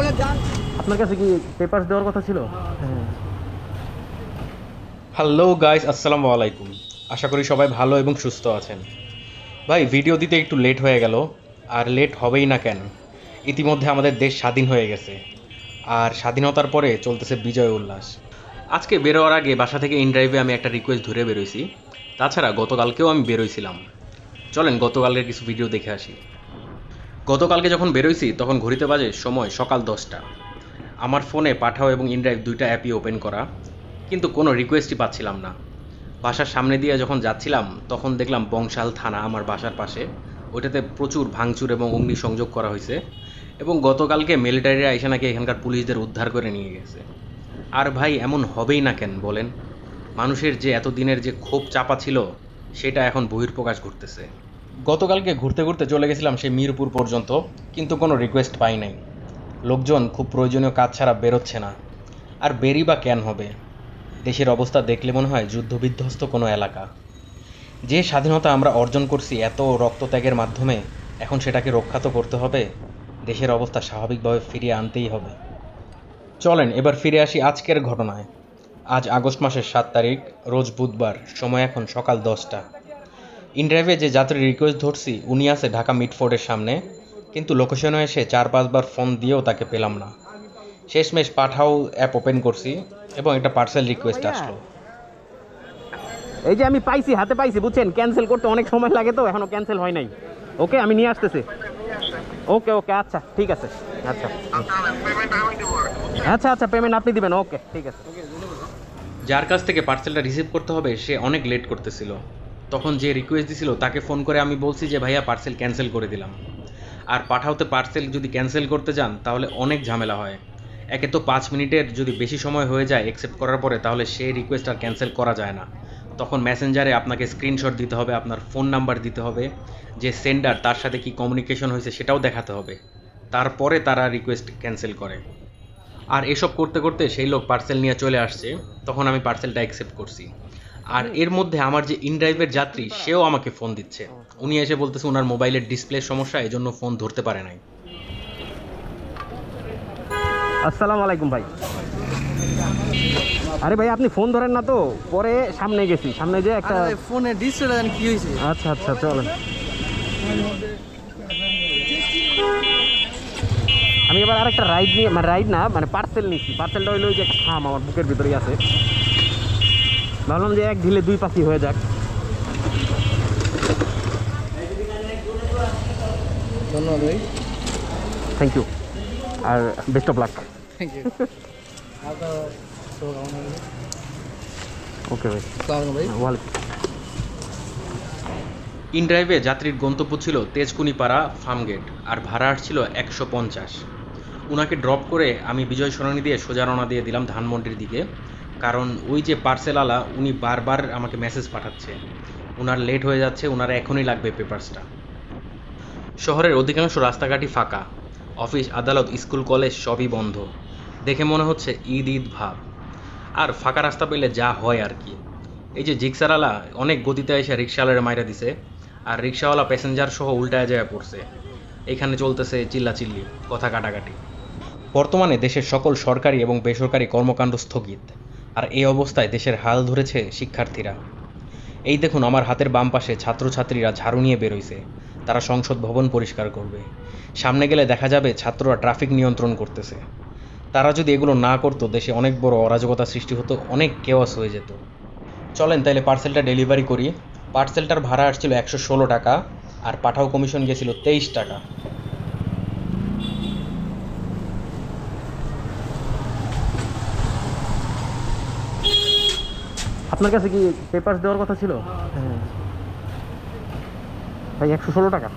বলে যান। আপনার কাছে কি পেপার দেওয়ার কথা ছিল? হ্যাঁ হ্যালো গাইস আসসালামু আলাইকুম। আশা করি সবাই ভালো এবং সুস্থ আছেন। ভাই ভিডিও দিতে একটু লেট হয়ে গেল আর লেট হবেই না কেন? ইতিমধ্যে আমাদের দেশ স্বাধীন হয়ে গেছে আর স্বাধীনতার পরে চলতেছে বিজয় উল্লাস। আজকে বেরোয়ার আগে বাসা থেকে ইনড্রাইভে আমি একটা রিকোয়েস্ট ধরে বেরোইছি। তাছাড়া গতকালকেও আমি বেরোইছিলাম। চলেন গতকালের কিছু ভিডিও দেখে আসি। গতকালকে যখন বেরোইছি, তখন ঘড়িতে বাজে সময় সকাল দশটা। আমার ফোনে পাঠাও এবং ইনড্রাইভ দুইটা অ্যাপই ওপেন করা, কিন্তু কোনো রিকোয়েস্টই পাচ্ছিলাম না। বাসার সামনে দিয়ে যখন যাচ্ছিলাম, তখন দেখলাম বংশাল থানা আমার বাসার পাশে। ওইটাতে প্রচুর ভাঙচুর এবং অগ্নি সংযোগ করা হয়েছে এবং গতকালকে মিলিটারিরা এসে নাকি এখানকার পুলিশদের উদ্ধার করে নিয়ে গেছে। আর ভাই, এমন হবেই না কেন বলেন? মানুষের যে এতদিনের যে ক্ষোভ চাপা ছিল, সেটা এখন বহির্প্রকাশ ঘটতেছে। গতকালকে ঘুরতে ঘুরতে চলে গেছিলাম সেই মিরপুর পর্যন্ত, কিন্তু কোনো রিকোয়েস্ট পাই নাই। লোকজন খুব প্রয়োজনীয় কাজ ছাড়া বেরোচ্ছে না। আর বেরি বা কেন হবে? দেশের অবস্থা দেখলে মনে হয় যুদ্ধবিধ্বস্ত কোনো এলাকা। যে স্বাধীনতা আমরা অর্জন করছি এত রক্তত্যাগের মাধ্যমে, এখন সেটাকে রক্ষা তো করতে হবে। দেশের অবস্থা স্বাভাবিকভাবে ফিরিয়ে আনতেই হবে। চলেন, এবার ফিরে আসি আজকের ঘটনায়। আজ আগস্ট মাসের সাত তারিখ, রোজ বুধবার, সময় এখন সকাল দশটা। ইনড্রাইভে যে যাত্রীর রিকোয়েস্ট ধরছি উনি আছে ঢাকা মিটফোর্ডের সামনে কিন্তু লোকেশনে এসে চার পাঁচবার ফোন দিয়েও তাকে পেলাম না। শেষমেশ পাঠাও অ্যাপ ওপেন করছি এবং একটা পার্সেল রিকোয়েস্ট আসলো। এই যে আমি পাইছি হাতে পাইছি বুঝছেন? ক্যান্সেল করতে অনেক সময় লাগে তো এখনও ক্যান্সেল হয় নাই। ওকে আমি নিয়ে আসতেছি। ওকে ওকে আচ্ছা ঠিক আছে। আচ্ছা। আচ্ছা আচ্ছা পেমেন্ট আপনি দিবেন ওকে ঠিক আছে। যার কাছ থেকে পার্সেলটা রিসিভ করতে হবে সে অনেক লেট করতেছিল। তখন যে রিকোয়েস্ট দিছিল, তাকে ফোন করে আমি বলছি যে, ভাইয়া পার্সেল ক্যান্সেল করে দিলাম। আর পাঠাওতে পার্সেল যদি ক্যান্সেল করতে যান, তাহলে অনেক ঝামেলা হয়। একে তো পাঁচ মিনিটের যদি বেশি সময় হয়ে যায় অ্যাকসেপ্ট করার পরে, তাহলে সেই রিকোয়েস্ট আর ক্যান্সেল করা যায় না। তখন মেসেঞ্জারে আপনাকে স্ক্রিনশট দিতে হবে, আপনার ফোন নাম্বার দিতে হবে, যে সেন্ডার তার সাথে কি কমিউনিকেশন হয়েছে সেটাও দেখাতে হবে। তারপরে তারা রিকোয়েস্ট ক্যান্সেল করে। আর এসব করতে করতে সেই লোক পার্সেল নিয়ে চলে আসছে। তখন আমি পার্সেলটা অ্যাকসেপ্ট করছি। আর এর মধ্যে আমার যে ইনড্রাইভের যাত্রী সেও আমাকে ফোন দিচ্ছে। উনি এসে বলতেছে ওনার মোবাইলের ডিসপ্লের সমস্যা এজন্য ফোন ধরতে পারে নাই। আসসালামু আলাইকুম ভাই। আরে ভাই আপনি ফোন ধরেন না তো। পরে সামনে গেছি। সামনে যে একটা ফোনে ডিসপ্লে কি হয়েছে। আচ্ছা আচ্ছা চলেন। আমি এবার আরেকটা রাইড নিয়ে মানে রাইড না মানে পার্সেল নিচ্ছি পার্সেলটা হইল ওই যে একটা খাম আমার বুকের ভিতরেই আছে। ভাবলাম যে এক ঢিলে দুই পাখি হয়ে যাক। ধন্যবাদ ভাই। Thank you R best of luck thank you. Okay ভাই। আসসালামু আলাইকুম ভাই। ওয়ালাইকুম। ইনড্রাইভে যাত্রীর গন্তব্য ছিল তেজকুনিপাড়া ফার্মগেট আর ভাড়া আসছিল একশো পঞ্চাশ। উনাকে ড্রপ করে আমি বিজয় সরণি দিয়ে সোজা রওনা দিয়ে দিলাম ধানমন্ডির দিকে। কারণ ওই যে পার্সেলওয়ালা উনি বারবার আমাকে মেসেজ পাঠাচ্ছে। ওনার লেট হয়ে যাচ্ছে ওনার এখনই লাগবে পেপারসটা শহরের অধিকাংশ রাস্তাঘাটই ফাঁকা। অফিস, আদালত, স্কুল, কলেজ সবই বন্ধ। দেখে মনে হচ্ছে ঈদ ঈদ ভাব। আর ফাঁকা রাস্তা পেলে যা হয় আর কি। এই যে জিক্সারালা অনেক গতিতে এসে রিক্সাওয়ালারে মাইরা দিছে। আর রিক্সাওয়ালা প্যাসেঞ্জার সহ উল্টায় যায় পড়ছে। এখানে চলতেছে চিল্লাচিল্লি, কথা কাটাকাটি। বর্তমানে দেশের সকল সরকারি এবং বেসরকারি কর্মকাণ্ড স্থগিত। আর এই অবস্থায় দেশের হাল ধরেছে শিক্ষার্থীরা। এই দেখুন আমার হাতের বাম পাশে ছাত্রছাত্রীরা ঝাড়ু নিয়ে বেরোইছে। তারা সংসদ ভবন পরিষ্কার করবে। সামনে গেলে দেখা যাবে ছাত্ররা ট্রাফিক নিয়ন্ত্রণ করতেছে। তারা যদি এগুলো না করতো, দেশে অনেক বড় অরাজকতা সৃষ্টি হতো, অনেক কেওয়াস হয়ে যেত। চলেন তাহলে পার্সেলটা ডেলিভারি করি। পার্সেলটার ভাড়া আসছিল একশো ষোলো টাকা, আর পাঠাও কমিশন গেছিল তেইশ টাকা। আপনার কাছে কি পেপার দেওয়ার কথা ছিল? হ্যাঁ। ভাই একশো ষোলো টাকা।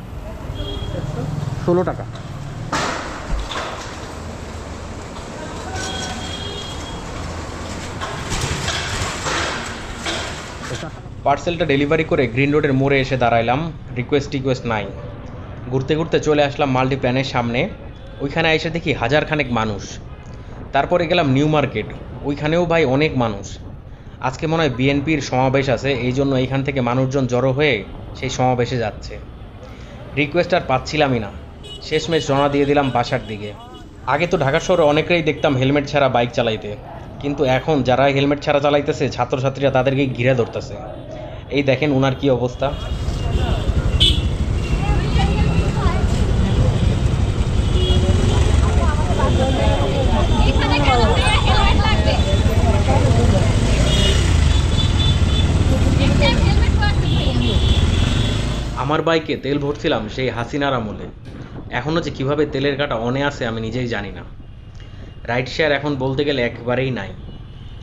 ষোলো টাকা। পার্সেলটা ডেলিভারি করে গ্রিন রোডের মোড়ে এসে দাঁড়াইলাম। রিকোয়েস্ট টিকোয়েস্ট নাই। ঘুরতে ঘুরতে চলে আসলাম মাল্টিপ্ল্যানের সামনে। ওইখানে এসে দেখি হাজার খানেক মানুষ। তারপরে গেলাম নিউ মার্কেট। ওইখানেও ভাই অনেক মানুষ। আজকে মনে হয় বিএনপির সমাবেশ আছে, এই জন্য এইখান থেকে মানুষজন জড়ো হয়ে সেই সমাবেশে যাচ্ছে। রিকোয়েস্ট আর পাচ্ছিলামই না। শেষমেশ রওনা দিয়ে দিলাম বাসার দিকে। আগে তো ঢাকা শহরে অনেকেই দেখতাম হেলমেট ছাড়া বাইক চালাইতে। কিন্তু এখন যারা হেলমেট ছাড়া চালাইতেছে, ছাত্রছাত্রীরা তাদেরকে ঘিরে ধরতেছে। এই দেখেন ওনার কি অবস্থা এখানে কেন ভাইয়া হেলমেট লাগবে একটা হেলমেট পাচ্ছি ভাইয়া আমার বাইকে তেল ভরছিলাম সেই হাসিনার আমলে। এখনও যে কীভাবে তেলের কাটা অনে আছে আমি নিজেই জানি না। রাইড শেয়ার এখন বলতে গেলে একেবারেই নাই।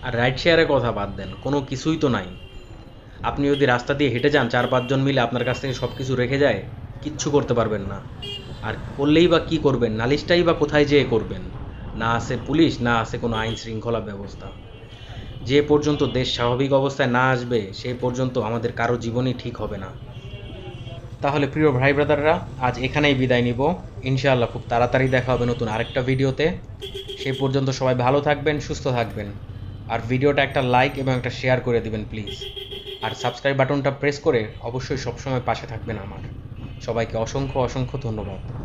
আর রাইড শেয়ারের কথা বাদ দেন, কোনো কিছুই তো নাই। আপনি যদি রাস্তা দিয়ে হেঁটে যান, চার পাঁচজন মিলে আপনার কাছ থেকে সব কিছু রেখে যায়, কিচ্ছু করতে পারবেন না। আর করলেই বা কি করবেন, নালিশটাই বা কোথায় যেয়ে করবেন? না আছে পুলিশ, না আছে কোনো আইন শৃঙ্খলা ব্যবস্থা। যে পর্যন্ত দেশ স্বাভাবিক অবস্থায় না আসবে, সে পর্যন্ত আমাদের কারও জীবনই ঠিক হবে না। তাহলে প্রিয় ভাই ব্রাদাররা, আজ এখানেই বিদায় নিব। ইনশাআল্লাহ খুব তাড়াতাড়ি দেখা হবে নতুন আরেকটা ভিডিওতে। সেই পর্যন্ত সবাই ভালো থাকবেন, সুস্থ থাকবেন। আর ভিডিওটা একটা লাইক এবং একটা শেয়ার করে দিবেন, প্লিজ। আর সাবস্ক্রাইব বাটনটা প্রেস করে অবশ্যই সবসময় পাশে থাকবেন আমার। সবাইকে অসংখ্য অসংখ্য ধন্যবাদ।